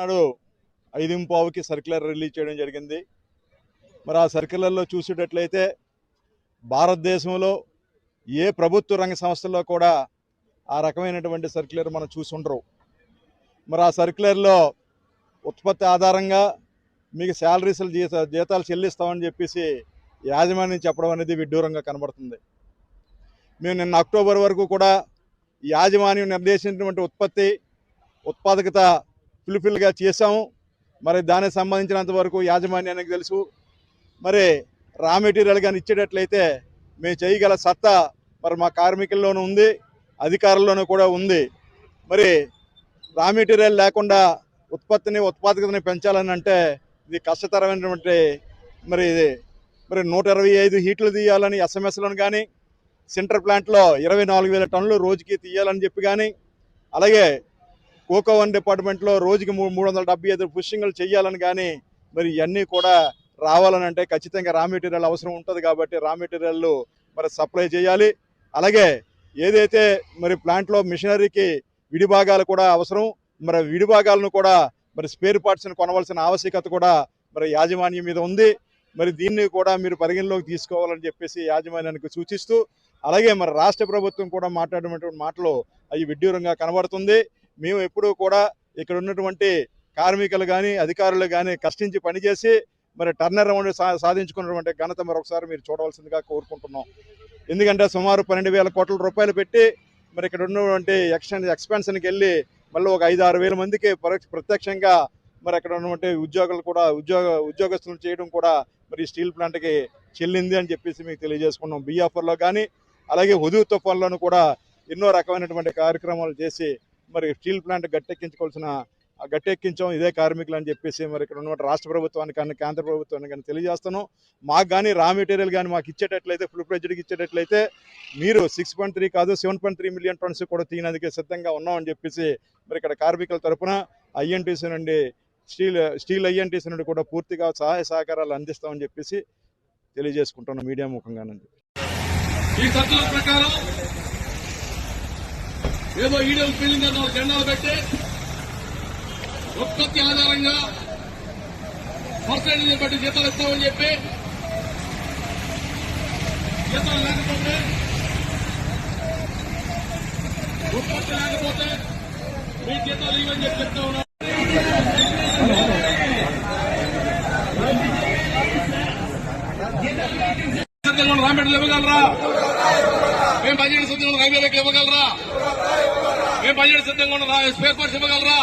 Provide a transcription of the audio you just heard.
నాడు ఐదింపావుకి పావుకి circular release చేయడం జరిగింది. మరి ఆ సర్క్యులర్లో చూసేటట్లయితే భారతదేశంలో ఏ ప్రభుత్వ రంగ సంస్థల్లో కూడా ఆ రకమైనటువంటి సర్క్యులర్ మనం చూసి ఉండరు. మరి ఆ సర్క్యులర్లో ఉత్పత్తి ఆధారంగా మీకు శాలరీస్లు జీత జీతాలు చెల్లిస్తామని చెప్పేసి యాజమాన్యం చెప్పడం అనేది విడ్డూరంగా కనబడుతుంది. మేము నిన్న అక్టోబర్ వరకు కూడా యాజమాన్యం నిర్దేశించినటువంటి ఉత్పత్తి ఉత్పాదకత పిలుపులుగా చేశాము. మరి దానికి సంబంధించినంత వరకు యాజమాన్యానికి తెలుసు. మరి రా మెటీరియల్ కానీ ఇచ్చేటట్లయితే మేము చేయగల సత్తా మరి మా కార్మికుల్లోనూ ఉంది అధికారుల్లోనూ కూడా ఉంది. మరి రా మెటీరియల్ లేకుండా ఉత్పత్తిని ఉత్పాదకతని పెంచాలని అంటే ఇది కష్టతరమైనటువంటి మరి ఇది. మరి నూట ఇరవై ఐదు హీట్లు తీయాలని ఎస్ఎంఎస్లను కానీ సెంటర్ ప్లాంట్లో ఇరవై నాలుగు వేల టన్నులు రోజుకి తీయాలని చెప్పి కానీ అలాగే కోకో వన్ డిపార్ట్మెంట్లో రోజుకి మూడు మూడు వందల డెబ్బై ఐదు పుష్టింగ్లు చేయాలని కానీ మరి ఇవన్నీ కూడా రావాలని అంటే ఖచ్చితంగా రా మెటీరియల్ అవసరం ఉంటుంది కాబట్టి రా మెటీరియల్ మరి సప్లై చేయాలి. అలాగే ఏదైతే మరి ప్లాంట్లో మిషనరీకి విడిభాగాలు కూడా అవసరం మరి విడి భాగాలను కూడా మరి స్పేర్ పార్ట్స్ని కొనవలసిన ఆవశ్యకత కూడా మరి యాజమాన్యం మీద ఉంది. మరి దీన్ని కూడా మీరు పరిగణలోకి తీసుకోవాలని చెప్పేసి యాజమాన్యానికి సూచిస్తూ అలాగే మరి రాష్ట్ర ప్రభుత్వం కూడా మాట్లాడినటువంటి మాటలు అవి విడ్డూరంగా కనబడుతుంది. మేము ఎప్పుడూ కూడా ఇక్కడ ఉన్నటువంటి కార్మికులు కానీ అధికారులు కానీ కష్టించి పనిచేసి మరి టర్నర్ అరౌండ్ సా సాధించుకున్నటువంటి ఘనత మరొకసారి మీరు చూడవలసిందిగా కోరుకుంటున్నాం. ఎందుకంటే సుమారు పన్నెండు వేల కోట్ల రూపాయలు పెట్టి మరి ఇక్కడ ఉన్నటువంటి ఎక్స్టెన్ ఎక్స్పెన్షన్కి వెళ్ళి మళ్ళీ ఒక ఐదు ఆరు వేల మందికి ప్రత్యక్షంగా మరి అక్కడ ఉన్నటువంటి ఉద్యోగులు కూడా ఉద్యోగ ఉద్యోగస్తులు చేయడం కూడా మరి స్టీల్ ప్లాంట్కి చెల్లింది అని చెప్పేసి మీకు తెలియజేసుకున్నాం. బిఆఫర్లో కానీ అలాగే హుదూ తుఫాన్లోనూ కూడా ఎన్నో రకమైనటువంటి కార్యక్రమాలు చేసి మరి స్టీల్ ప్లాంట్ గట్టెక్కించుకోవాల్సిన గట్టెక్కించాం ఇదే కార్మికులు అని చెప్పేసి మరి ఇక్కడ ఉన్న రాష్ట్ర ప్రభుత్వానికి కానీ కేంద్ర ప్రభుత్వానికి కానీ తెలియజేస్తాను మాకు కానీ రా మెటీరియల్ కానీ మాకు ఇచ్చేటట్లయితే ఫుల్ ప్రెజ్డ్కి ఇచ్చేటట్లయితే మీరు సిక్స్ పాయింట్ త్రీ కాదు seven point three million tons కూడా తీయడానికి సిద్ధంగా ఉన్నామని చెప్పేసి మరి ఇక్కడ కార్మికుల తరపున ఐఎన్టీసీ నుండి స్టీల్ స్టీల్ ఐఎన్టీసీ నుండి కూడా పూర్తిగా సహాయ సహకారాలు అందిస్తామని చెప్పేసి తెలియజేసుకుంటున్నాం మీడియా ముఖంగానండి. ఈ ప్రకారం ఏదో ఈడీఎం ఫీలింగ్ అన్న జెండాలు పెట్టి ఉత్పత్తి ఆధారంగా పర్సెంటేజ్ బట్టి జీతాలు ఇస్తామని చెప్పి జీతాలు లేకపోతే ఉత్పత్తి లేకపోతే మీ జీతాలు ఇవని చెప్పి చెప్తా ఉన్నారు సిద్ధంగా ఇవ్వగలరా? మేము పదిహేడు సిద్ధంగా ఉన్న రైల్వేలకు ఇవ్వగలరా? మేము పదిహేడు సిద్ధంగా ఉన్న స్పేర్ పార్ట్స్ ఇవ్వగలరా?